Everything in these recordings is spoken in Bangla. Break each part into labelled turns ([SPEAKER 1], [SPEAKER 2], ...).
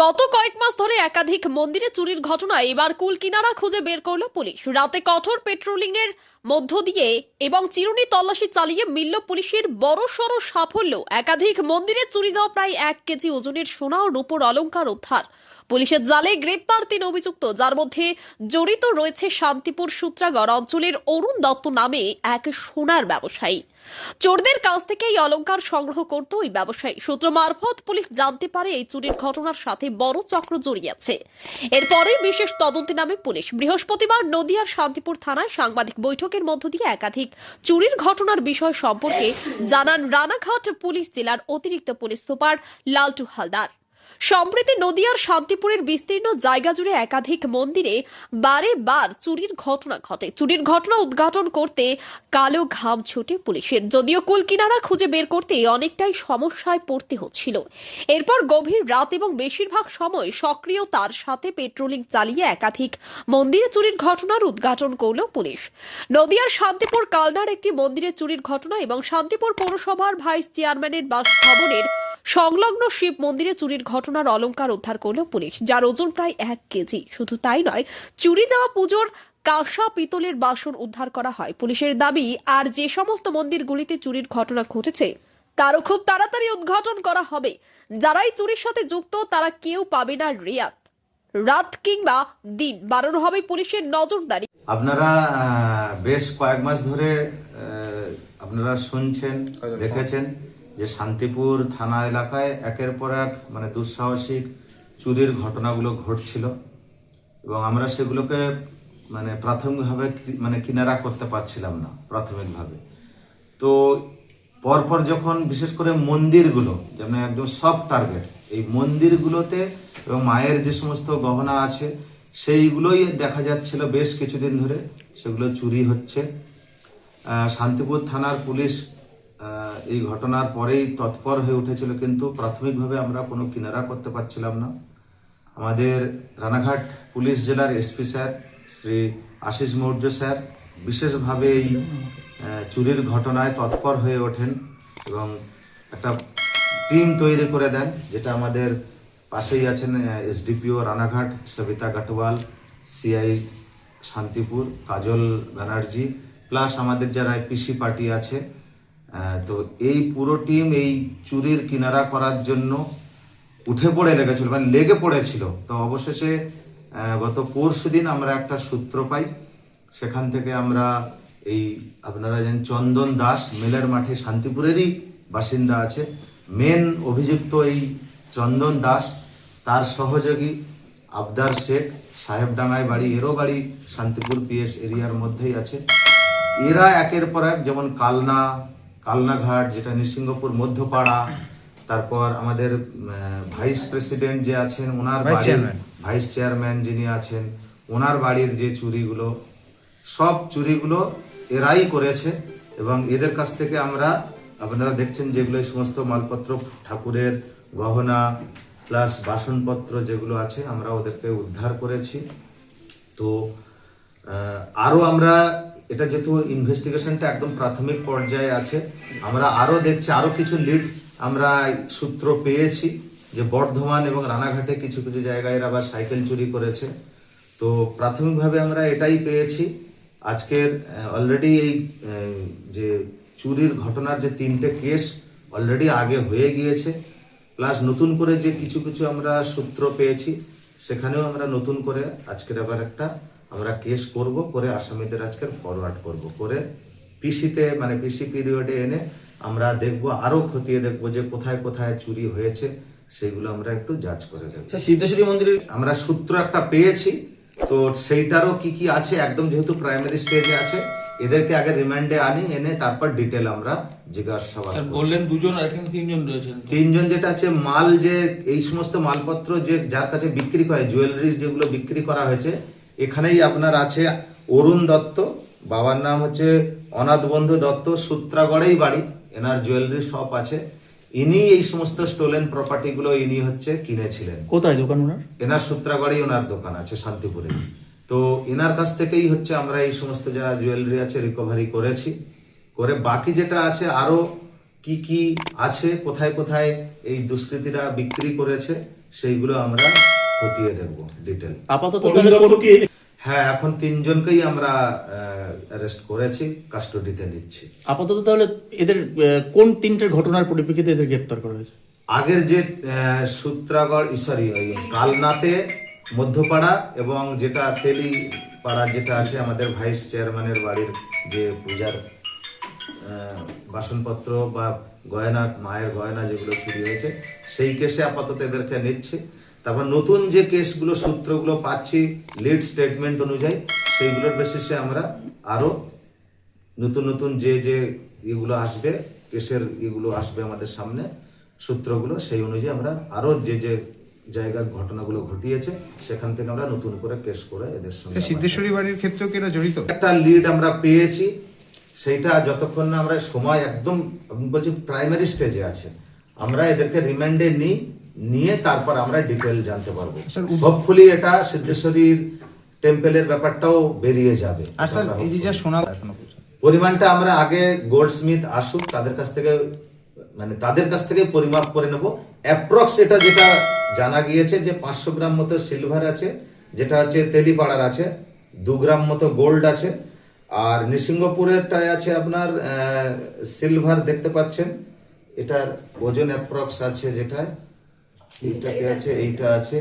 [SPEAKER 1] গত কয়েক মাস ধরে একাধিক মন্দিরে চুরির ঘটনায় এবার কুল কিনারা খুঁজে বের করল পুলিশ। রাতে কঠোর পেট্রোলিং এর মধ্য দিয়ে এবং চিরুনি তল্লাশি চালিয়ে মিলল পুলিশের বড় সড় সাফল্য। একাধিক মন্দিরে চুরি যাওয়া প্রায় এক কেজি ওজনের সোনা ও রূপর অলঙ্কার উদ্ধার। পুলিশের জালে গ্রেপ্তার তিন অভিযুক্ত, যার মধ্যে জড়িত রয়েছে শান্তিপুর সূত্রাগড় অঞ্চলের অরুণ দত্ত নামে এক সোনার ব্যবসায়ী। চোরদের কাছ থেকে এই অলংকার সংগ্রহ করত ওই ব্যবসায়ী। সূত্র মারফত পুলিশ জানতে পারে এই চুরির ঘটনার সাথে বড় চক্র জড়িয়েছে। এরপরে বিশেষ তদন্তে নামে পুলিশ। বৃহস্পতিবার নদিয়ার শান্তিপুর থানায় সাংবাদিক বৈঠকের মধ্য দিয়ে একাধিক চুরির ঘটনার বিষয় সম্পর্কে জানান রানাঘাট পুলিশ জেলার অতিরিক্ত পুলিশ সুপার লালটু হালদার। সম্প্রতি নদিয়ার শান্তিপুরের বিস্তীর্ণ জায়গা জুড়ে একাধিক মন্দিরে বারে বার চুরির ঘটনা ঘটে। চুরির ঘটনা উদ্ঘাটন করতে কালো ঘাম ছুটে পুলিশের। যদিও কুলকিনারা খুঁজে বের করতে অনেকটাই সমস্যায় পড়তে হচ্ছিল। এরপর গভীর রাত এবং বেশিরভাগ সময় সক্রিয়তার সাথে পেট্রোলিং চালিয়ে একাধিক মন্দিরে চুরির ঘটনার উদ্ঘাটন করল পুলিশ। নদিয়ার শান্তিপুর কালনার একটি মন্দিরে চুরির ঘটনা এবং শান্তিপুর পৌরসভার ভাইস চেয়ারম্যানের বাসভবনের সংলগ্ন শিব মন্দিরে চুরির ঘটনার অলংকার উদ্ধার করল পুলিশ যার ওজন প্রায় এক কেজি। শুধু তাই নয় চুরি যাওয়া পুজোর কাঁসা পিতলের বাসন উদ্ধার করা হয়। পুলিশের দাবি আর যে সমস্ত মন্দিরগুলিতে চুরির ঘটনা ঘটেছে তারও খুব তাড়াতাড়ি উদ্ঘাটন করা হবে। যারাই চুরির সাথে যুক্ত তারা কেউ পাবে না রেয়াত রাত কিংবা দিন বাড়ানো হবে পুলিশের নজরদারি।
[SPEAKER 2] আপনারা বেশ কয়েক মাস ধরে আপনারা শুনছেন দেখেছেন। যে শান্তিপুর থানা এলাকায় একের পর এক মানে দুঃসাহসিক চুরির ঘটনাগুলো ঘটছিল এবং আমরা সেগুলোকে মানে প্রাথমিকভাবে মানে কিনারা করতে পারছিলাম না, প্রাথমিকভাবে। তো পরপর যখন বিশেষ করে মন্দিরগুলো, যেমন একদম সব টার্গেট এই মন্দিরগুলোতে এবং মায়ের যে সমস্ত গহনা আছে, সেইগুলোই দেখা যাচ্ছিল বেশ কিছুদিন ধরে, সেগুলো চুরি হচ্ছে। শান্তিপুর থানার পুলিশ এই ঘটনার পরেই তৎপর হয়ে উঠেছিল কিন্তু প্রাথমিকভাবে আমরা কোনো কিনারা করতে পারছিলাম না। আমাদের রানাঘাট পুলিশ জেলার SP sir, Shri Ashish Maurya sir বিশেষভাবে এই চুরির ঘটনায় তৎপর হয়ে ওঠেন এবং একটা টিম তৈরি করে দেন, যেটা আমাদের পাশেই আছেন SDPO Ranaghat, Sabita Gatwal CI Shantipur, Kajal Banerjee, plus আমাদের যারা পিসি পার্টি আছে তো এই পুরো টিম এই চুরির কিনারা করার জন্য উঠে পড়ে লেগেছিল মানে লেগে পড়েছিল। তো অবশেষে গত পরশু দিন আমরা একটা সূত্র পাই। সেখান থেকে আমরা এই আপনারা জানেন চন্দন দাস, মেলের মাঠে শান্তিপুরেরই বাসিন্দা আছে। মেন অভিযুক্ত এই চন্দন দাস, তার সহযোগী আবদার শেখ, সাহেবডাঙ্গায় বাড়ি, এরও বাড়ি শান্তিপুর পিএস এরিয়ার মধ্যেই আছে। এরা একের পর এক যেমন কালনা কালনাঘাট যেটা নৃসিংহপুর মধ্যপাড়া তারপর আমাদের ভাইস প্রেসিডেন্ট যে আছেন ওনার
[SPEAKER 3] ভাইস
[SPEAKER 2] বাড়ির
[SPEAKER 3] চেয়ারম্যান।
[SPEAKER 2] ভাইস চেয়ারম্যান যিনি আছেন ওনার বাড়ির যে চুরিগুলো সব চুরিগুলো এরাই করেছে এবং এদের কাছ থেকে আমরা আপনারা দেখছেন যেগুলো এই সমস্ত মালপত্র ঠাকুরের গহনা প্লাস বাসনপত্র যেগুলো আছে আমরা ওদেরকে উদ্ধার করেছি তো আরও আমরা এটা যেহেতু ইনভেস্টিগেশনটা একদম প্রাথমিক পর্যায়ে আছে, আমরা আরও দেখছি, আরও কিছু লিড আমরা সূত্র পেয়েছি যে বর্ধমান এবং রানাঘাটে কিছু কিছু জায়গায় এরা আবার সাইকেল চুরি করেছে। তো প্রাথমিকভাবে আমরা এটাই পেয়েছি। আজকের অলরেডি এই যে চুরির ঘটনার যে তিনটে কেস অলরেডি আগে হয়ে গিয়েছে। প্লাস নতুন করে যে কিছু কিছু আমরা সূত্র পেয়েছি, সেখানেও আমরা নতুন করে আজকের আবার একটা আমরা কেস করব করে আসামিদের আজকের ফরওয়ার্ড করব। করে পিসিতে মানে পিসি পিরিয়ডে এনে আমরা দেখব আরও খতিয়ে দেখব যে কোথায় কোথায় চুরি হয়েছে সেগুলো আমরা একটু যাচ করে দেখব
[SPEAKER 3] আচ্ছা সিদ্ধেশ্বরী মন্দিরের
[SPEAKER 2] আমরা সূত্র একটা পেয়েছি তো সেইটারও কি কি আছে? একদম যেহেতু প্রাইমারি স্টেজে আছে এদেরকে আগে রিমান্ডে আনি এনে তারপর ডিটেল আমরা জিজ্ঞাসাবাদ
[SPEAKER 4] বললেন দুজন আর তিনজন রয়েছেন।
[SPEAKER 2] তিনজন যেটা আছে মাল যে এই সমস্ত মালপত্র যে যার কাছে বিক্রি করে জুয়েলারি যেগুলো বিক্রি করা হয়েছে এখানেই আপনার আছে অরুণ দত্ত বাবার নাম হচ্ছে অনাথ বন্ধু দত্ত সূত্রাগড়েই বাড়ি এনার জুয়েলারি শপ আছে। ইনি এই সমস্ত স্টোলেন প্রপার্টিগুলো ইনি হচ্ছে কিনেছিলেন।
[SPEAKER 3] কোথায় দোকান ওনার?
[SPEAKER 2] এনার সূত্রাগড়েই ওনার দোকান আছে শান্তিপুরে। তো এনার কাছ থেকেই হচ্ছে আমরা এই সমস্ত যা জুয়েলারি আছে রিকভারি করেছি। করে বাকি যেটা আছে আরও কি কি আছে কোথায় কোথায় এই দুষ্কৃতীরা বিক্রি করেছে সেইগুলো আমরা খতিয়ে দেখব ডিটেল
[SPEAKER 3] আপাতত
[SPEAKER 2] হ্যাঁ এখন তিনজনকেই আমরা অ্যারেস্ট করেছি কাস্টডিতে নিচ্ছি।
[SPEAKER 3] আপাতত তাহলে এদের কোন তিনটের ঘটনার পরিপ্রেক্ষিতে এদের গ্রেপ্তার করা হয়েছে?
[SPEAKER 2] আগের যে সূত্রাগড় সরি ওই কালনাতে মধ্যপাড়া এবং যেটা তেলি পাড়া যেটা আছে আমাদের ভাইস চেয়ারম্যানের বাড়ির যে পূজার বাসনপত্র বা গয়না মায়ের গয়না যেগুলো চুরি হয়েছে সেই কেসে আপাতত এদেরকে নিচ্ছে। তারপর নতুন যে কেসগুলো সূত্রগুলো পাচ্ছি লিড স্টেটমেন্ট অনুযায়ী সেইগুলোর বেসিসে আমরা আরও নতুন নতুন যে যে এগুলো আসবে কেসের এগুলো আসবে আমাদের সামনে সূত্রগুলো সেই অনুযায়ী আমরা আরও যে যে জায়গার ঘটনাগুলো ঘটিয়েছে সেখান থেকে আমরা নতুন করে কেস করে এদের সঙ্গে
[SPEAKER 5] সিদ্ধেশ্বরী বাড়ির ক্ষেত্রেও কি এরা জড়িত?
[SPEAKER 2] একটা লিড আমরা পেয়েছি সেইটা যতক্ষণ না আমরা সময় একদম বলছি প্রাইমারি স্টেজে আছে। আমরা এদেরকে রিমান্ডে নিই নিয়ে তারপর আমরা ডিটেল জানতে পারব। হোপফুলি এটা সিদ্ধেশ্বরীর টেম্পেলের ব্যাপারটাও বেরিয়ে যাবে।
[SPEAKER 5] আর স্যার এই যে
[SPEAKER 2] hopeful।
[SPEAKER 5] যা শোনা
[SPEAKER 2] পরিমাণটা আমরা আগে গোল্ডস্মিথ আসুক তাদের কাছ থেকে মানে তাদের কাছ থেকে পরিমাপ করে নেব। অ্যাপ্রক্স এটা যেটা জানা গিয়েছে যে পাঁচশো গ্রাম মতো সিলভার আছে যেটা হচ্ছে তেলিপাড়ার আছে দু গ্রাম মতো গোল্ড আছে। আর নৃসিংহপুরেরটায় আছে আপনার সিলভার দেখতে পাচ্ছেন। এটার ওজন অ্যাপ্রক্স আছে যেটা এইটাতে আছে, এইটা আছে।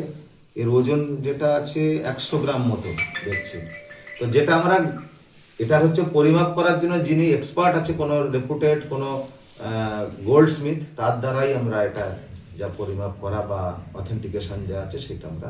[SPEAKER 2] এর ওজন যেটা আছে একশো গ্রাম মতো, দেখছি। তো যেটা আমরা এটা হচ্ছে পরিমাপ করার জন্য যিনি এক্সপার্ট আছে, কোনো রেপুটেড কোনো গোল্ড স্মিথ তার দ্বারাই আমরা এটা যা পরিমাপ করা বা অথেন্টিকেশন যা আছে, সেটা আমরা